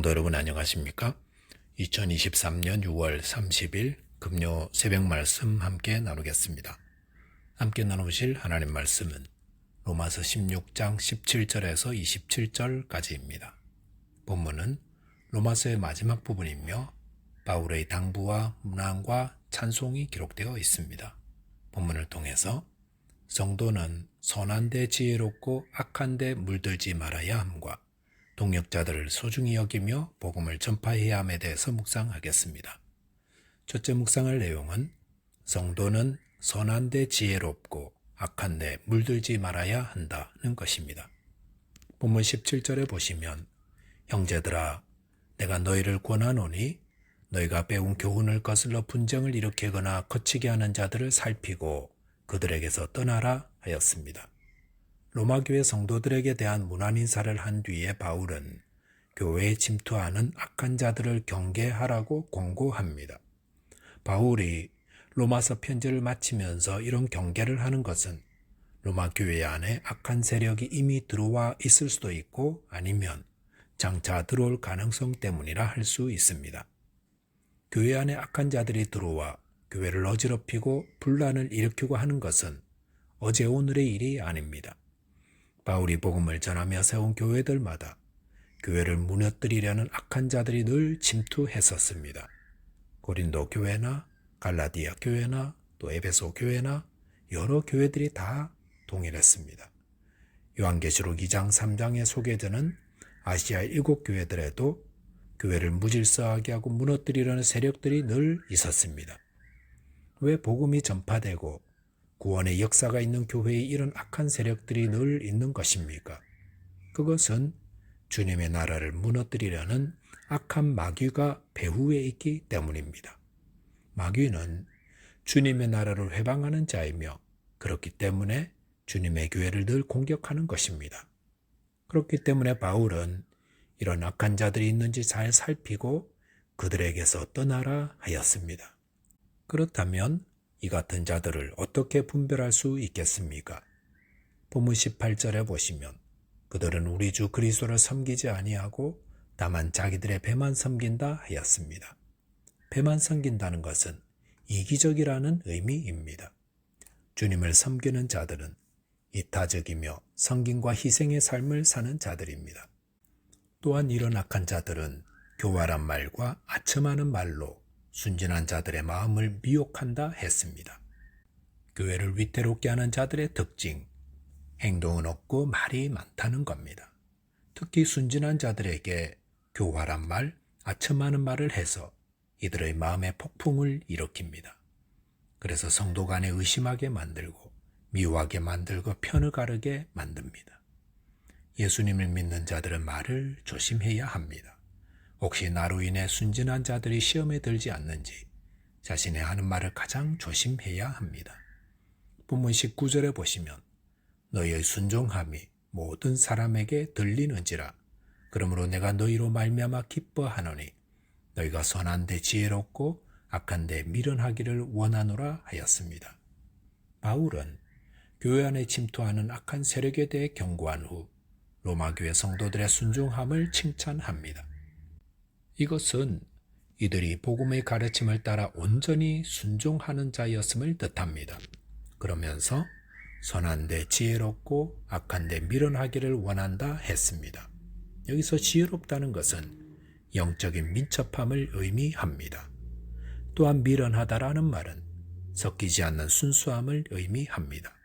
성도 여러분 안녕하십니까? 2023년 6월 30일 금요 새벽 말씀 함께 나누겠습니다. 함께 나누실 하나님 말씀은 로마서 16장 17절에서 27절까지입니다. 본문은 로마서의 마지막 부분이며 바울의 당부와 문안과 찬송이 기록되어 있습니다. 본문을 통해서 성도는 선한 데 지혜롭고 악한 데 물들지 말아야 함과 동역자들을 소중히 여기며 복음을 전파해야 함에 대해서 묵상하겠습니다. 첫째 묵상할 내용은 성도는 선한데 지혜롭고 악한데 물들지 말아야 한다는 것입니다. 본문 17절에 보시면 형제들아 내가 너희를 권하노니 너희가 배운 교훈을 거슬러 분쟁을 일으키거나 거치게 하는 자들을 살피고 그들에게서 떠나라 하였습니다. 로마 교회 성도들에게 대한 문안 인사를 한 뒤에 바울은 교회에 침투하는 악한 자들을 경계하라고 권고합니다. 바울이 로마서 편지를 마치면서 이런 경계를 하는 것은 로마 교회 안에 악한 세력이 이미 들어와 있을 수도 있고 아니면 장차 들어올 가능성 때문이라 할 수 있습니다. 교회 안에 악한 자들이 들어와 교회를 어지럽히고 분란을 일으키고 하는 것은 어제 오늘의 일이 아닙니다. 바울이 복음을 전하며 세운 교회들마다 교회를 무너뜨리려는 악한 자들이 늘 침투했었습니다. 고린도 교회나 갈라디아 교회나 또 에베소 교회나 여러 교회들이 다 동일했습니다. 요한계시록 2장 3장에 소개되는 아시아 일곱 교회들에도 교회를 무질서하게 하고 무너뜨리려는 세력들이 늘 있었습니다. 왜 복음이 전파되고 구원의 역사가 있는 교회에 이런 악한 세력들이 늘 있는 것입니까? 그것은 주님의 나라를 무너뜨리려는 악한 마귀가 배후에 있기 때문입니다. 마귀는 주님의 나라를 회방하는 자이며 그렇기 때문에 주님의 교회를 늘 공격하는 것입니다. 그렇기 때문에 바울은 이런 악한 자들이 있는지 잘 살피고 그들에게서 떠나라 하였습니다. 그렇다면 이 같은 자들을 어떻게 분별할 수 있겠습니까? 본문 18절에 보시면 그들은 우리 주 그리스도를 섬기지 아니하고 다만 자기들의 배만 섬긴다 하였습니다. 배만 섬긴다는 것은 이기적이라는 의미입니다. 주님을 섬기는 자들은 이타적이며 성김과 희생의 삶을 사는 자들입니다. 또한 이런 악한 자들은 교활한 말과 아첨하는 말로 순진한 자들의 마음을 미혹한다 했습니다. 교회를 위태롭게 하는 자들의 특징, 행동은 없고 말이 많다는 겁니다. 특히 순진한 자들에게 교활한 말, 아첨하는 말을 해서 이들의 마음의 폭풍을 일으킵니다. 그래서 성도 간에 의심하게 만들고 미워하게 만들고 편을 가르게 만듭니다. 예수님을 믿는 자들은 말을 조심해야 합니다. 혹시 나로 인해 순진한 자들이 시험에 들지 않는지 자신의 하는 말을 가장 조심해야 합니다. 본문 19절에 보시면 너희의 순종함이 모든 사람에게 들리는지라 그러므로 내가 너희로 말미암아 기뻐하노니 너희가 선한데 지혜롭고 악한데 미련하기를 원하노라 하였습니다. 바울은 교회 안에 침투하는 악한 세력에 대해 경고한 후 로마 교회 성도들의 순종함을 칭찬합니다. 이것은 이들이 복음의 가르침을 따라 온전히 순종하는 자였음을 뜻합니다. 그러면서 선한데 지혜롭고 악한데 미련하기를 원한다 했습니다. 여기서 지혜롭다는 것은 영적인 민첩함을 의미합니다. 또한 미련하다라는 말은 섞이지 않는 순수함을 의미합니다.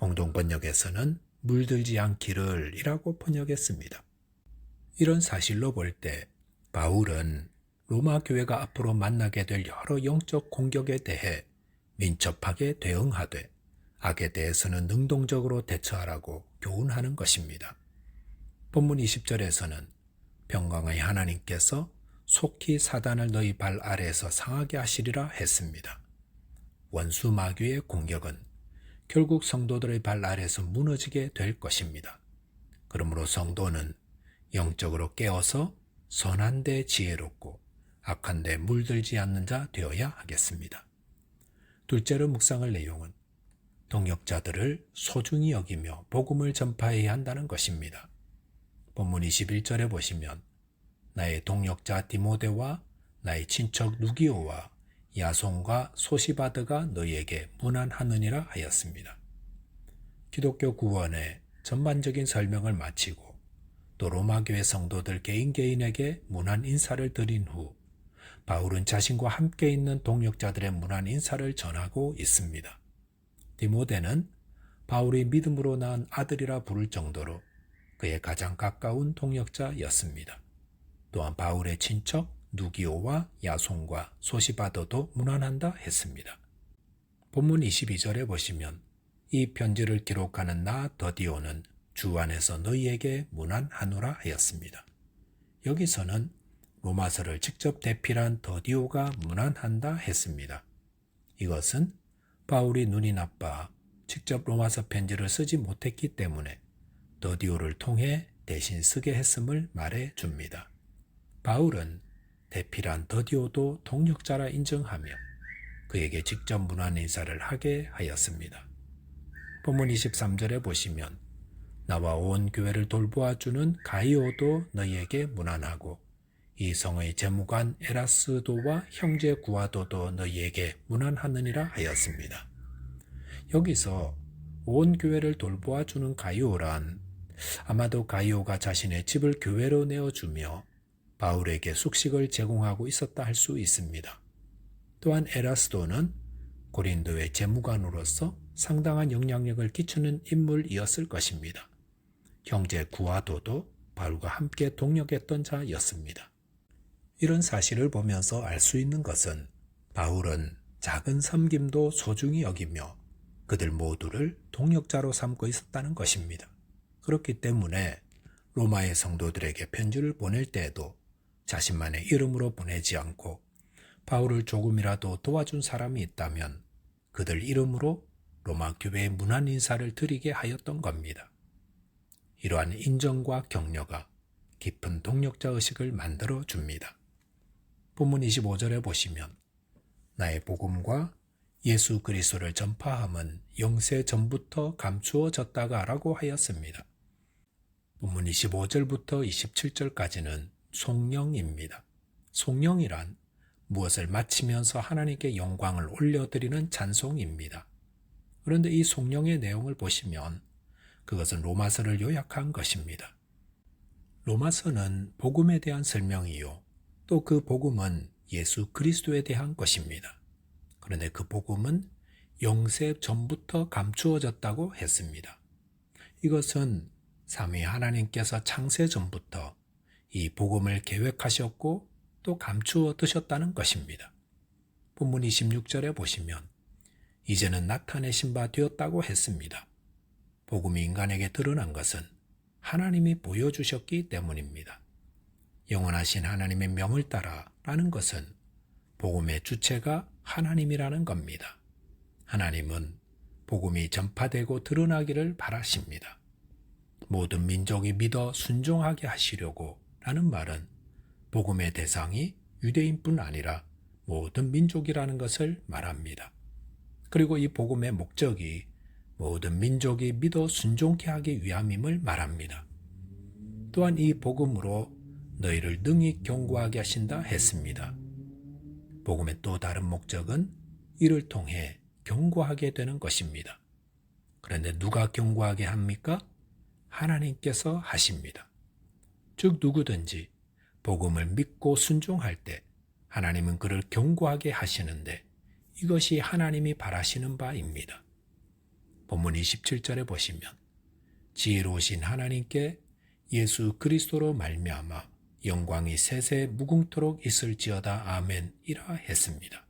공동 번역에서는 물들지 않기를 이라고 번역했습니다. 이런 사실로 볼 때 바울은 로마 교회가 앞으로 만나게 될 여러 영적 공격에 대해 민첩하게 대응하되 악에 대해서는 능동적으로 대처하라고 교훈하는 것입니다. 본문 20절에서는 평강의 하나님께서 속히 사단을 너희 발 아래에서 상하게 하시리라 했습니다. 원수 마귀의 공격은 결국 성도들의 발 아래에서 무너지게 될 것입니다. 그러므로 성도는 영적으로 깨어서 선한 데 지혜롭고 악한 데 물들지 않는 자 되어야 하겠습니다. 둘째로 묵상할 내용은 동역자들을 소중히 여기며 복음을 전파해야 한다는 것입니다. 본문 21절에 보시면 나의 동역자 디모데와 나의 친척 누기오와 야손과 소시바드가 너희에게 문안하느니라 하였습니다. 기독교 구원의 전반적인 설명을 마치고 또 로마 교회 성도들 개인 개인에게 문안 인사를 드린 후 바울은 자신과 함께 있는 동역자들의 문안 인사를 전하고 있습니다. 디모데는 바울이 믿음으로 낳은 아들이라 부를 정도로 그의 가장 가까운 동역자였습니다. 또한 바울의 친척 누기오와 야손과 소시바더도 문안한다 했습니다. 본문 22절에 보시면 이 편지를 기록하는 나 더디오는 주 안에서 너희에게 문안하노라 하였습니다. 여기서는 로마서를 직접 대필한 더디오가 문안한다 했습니다. 이것은 바울이 눈이 나빠 직접 로마서 편지를 쓰지 못했기 때문에 더디오를 통해 대신 쓰게 했음을 말해 줍니다. 바울은 대필한 더디오도 동력자라 인정하며 그에게 직접 문안 인사를 하게 하였습니다. 본문 23절에 보시면 나와 온 교회를 돌보아 주는 가이오도 너희에게 문안하고 이 성의 재무관 에라스도와 형제 구아도도 너희에게 문안하느니라 하였습니다. 여기서 온 교회를 돌보아 주는 가이오란 아마도 가이오가 자신의 집을 교회로 내어주며 바울에게 숙식을 제공하고 있었다 할 수 있습니다. 또한 에라스도는 고린도의 재무관으로서 상당한 영향력을 끼치는 인물이었을 것입니다. 형제 구아도도 바울과 함께 동력했던 자였습니다. 이런 사실을 보면서 알 수 있는 것은 바울은 작은 섬김도 소중히 여기며 그들 모두를 동력자로 삼고 있었다는 것입니다. 그렇기 때문에 로마의 성도들에게 편지를 보낼 때에도 자신만의 이름으로 보내지 않고 바울을 조금이라도 도와준 사람이 있다면 그들 이름으로 로마 교회의 문안 인사를 드리게 하였던 겁니다. 이러한 인정과 격려가 깊은 동력자 의식을 만들어 줍니다. 본문 25절에 보시면 나의 복음과 예수 그리스도를 전파함은 영세 전부터 감추어졌다가라고 하였습니다. 본문 25절부터 27절까지는 송영입니다. 송영이란 무엇을 마치면서 하나님께 영광을 올려드리는 찬송입니다. 그런데 이 송영의 내용을 보시면 그것은 로마서를 요약한 것입니다. 로마서는 복음에 대한 설명이요. 또 그 복음은 예수 그리스도에 대한 것입니다. 그런데 그 복음은 영세 전부터 감추어졌다고 했습니다. 이것은 삼위 하나님께서 창세 전부터 이 복음을 계획하셨고 또 감추어 두셨다는 것입니다. 본문 26절에 보시면 이제는 나타내신 바 되었다고 했습니다. 복음이 인간에게 드러난 것은 하나님이 보여주셨기 때문입니다. 영원하신 하나님의 명을 따라 라는 것은 복음의 주체가 하나님이라는 겁니다. 하나님은 복음이 전파되고 드러나기를 바라십니다. 모든 민족이 믿어 순종하게 하시려고 라는 말은 복음의 대상이 유대인뿐 아니라 모든 민족이라는 것을 말합니다. 그리고 이 복음의 목적이 모든 민족이 믿어 순종케 하기 위함임을 말합니다. 또한 이 복음으로 너희를 능히 경고하게 하신다 했습니다. 복음의 또 다른 목적은 이를 통해 경고하게 되는 것입니다. 그런데 누가 경고하게 합니까? 하나님께서 하십니다. 즉 누구든지 복음을 믿고 순종할 때 하나님은 그를 경고하게 하시는데 이것이 하나님이 바라시는 바입니다. 본문 27절에 보시면 지혜로우신 하나님께 예수 그리스도로 말미암아 영광이 세세 무궁토록 있을지어다 아멘이라 했습니다.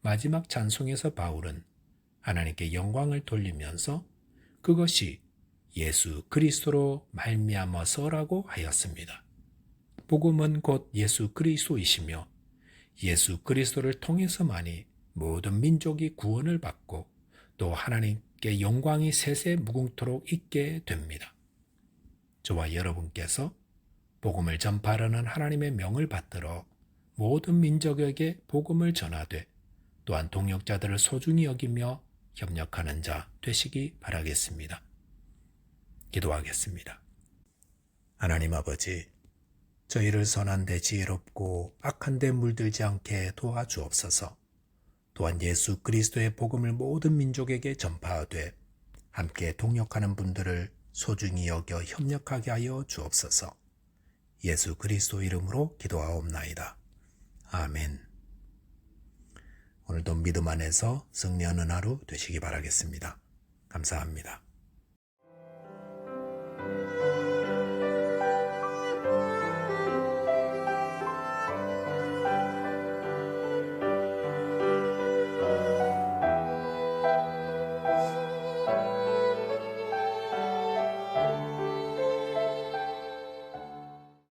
마지막 찬송에서 바울은 하나님께 영광을 돌리면서 그것이 예수 그리스도로 말미암아서라고 하였습니다. 복음은 곧 예수 그리스도이시며 예수 그리스도를 통해서만이 모든 민족이 구원을 받고 또 하나님께 영광이 세세 무궁토록 있게 됩니다. 저와 여러분께서 복음을 전파하는 하나님의 명을 받들어 모든 민족에게 복음을 전하되 또한 동역자들을 소중히 여기며 협력하는 자 되시기 바라겠습니다. 기도하겠습니다. 하나님 아버지, 저희를 선한데 지혜롭고 악한데 물들지 않게 도와주옵소서. 또한 예수 그리스도의 복음을 모든 민족에게 전파하되 함께 동역하는 분들을 소중히 여겨 협력하게 하여 주옵소서. 예수 그리스도 이름으로 기도하옵나이다. 아멘. 오늘도 믿음 안에서 승리하는 하루 되시기 바라겠습니다. 감사합니다.